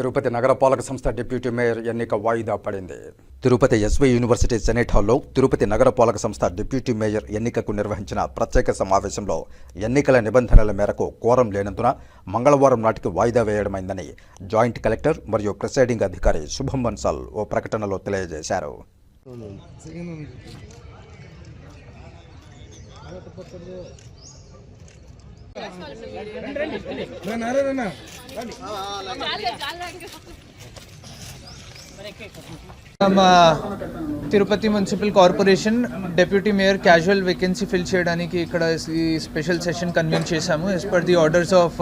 తిరుపతి నగరపాలక సంస్థ deputy mayor ఎన్నిక వాయిదా పడింది. తిరుపతి ఎస్వి యూనివర్సిటీ సెనేట్ హాల్లో తిరుపతి నగరపాలక సంస్థ డిప్యూటీ మేయర్ ఎన్నికకు నిర్వహించిన ప్రత్యేక సమావేశంలో ఎన్నికల నిబంధనల మేరకు కోరం లేనందున మంగళవారం నాటికి వాయిదా వేయడమైందని జాయింట్ కలెక్టర్ మరియు ప్రిసైడింగ్ అధికారి శుభం బన్సాల్ ఓ ప్రకటనలో తెలియజేశారు. మా Tirupati municipal corporation deputy mayor casual vacancy fill చేయడానికి ఇక్కడ ఈ స్పెషల్ సెషన్ కన్వీన్ చేశాము as per the orders of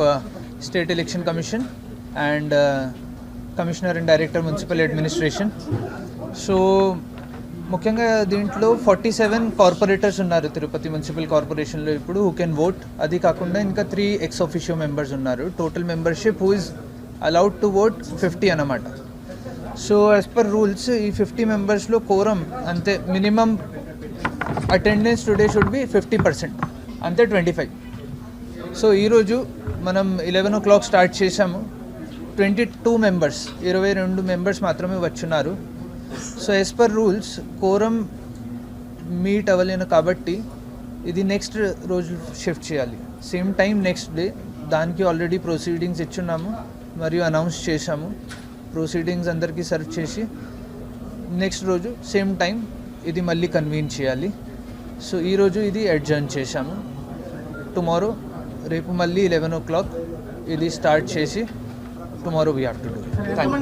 state election commission and commissioner and director municipal administration so ముఖ్యంగా దీంట్లో ఫార్టీ సెవెన్ కార్పొరేటర్స్ ఉన్నారు తిరుపతి మున్సిపల్ కార్పొరేషన్లో ఇప్పుడు హూ కెన్ ఓట్ అది కాకుండా ఇంకా త్రీ ఎక్స్ ఆఫిషియో మెంబర్స్ ఉన్నారు. Total membership who is allowed to vote fifty అన్నమాట. సో యాజ్ పర్ రూల్స్ ఈ ఫిఫ్టీ మెంబర్స్లో కోరం అంతే minimum attendance today should be fifty percent అంతే ట్వంటీ ఫైవ్ సో ఈరోజు మనం ఇలెవెన్ ఓ క్లాక్ స్టార్ట్ చేసాము twenty two members ఇరవై రెండు మెంబర్స్ మాత్రమే వచ్చున్నారు. So as per rules quorum meet అవ్వలేను కాబట్టి ఇది నెక్స్ట్ రోజు షిఫ్ట్ చేయాలి సేమ్ టైం నెక్స్ట్ డే దానికి ఆల్రెడీ ప్రొసీడింగ్స్ ఇచ్చున్నాము మరియు అనౌన్స్ చేశాము ప్రొసీడింగ్స్ అందరికీ సర్వ్ చేసి నెక్స్ట్ రోజు సేమ్ టైం ఇది మళ్ళీ కన్వీన్ చేయాలి సో ఈరోజు ఇది అడ్జర్న్ చేశాము టుమారో రేపు మళ్ళీ లెవెన్ ఓ క్లాక్ ఇది స్టార్ట్ చేసి tomorrow we have to do thank you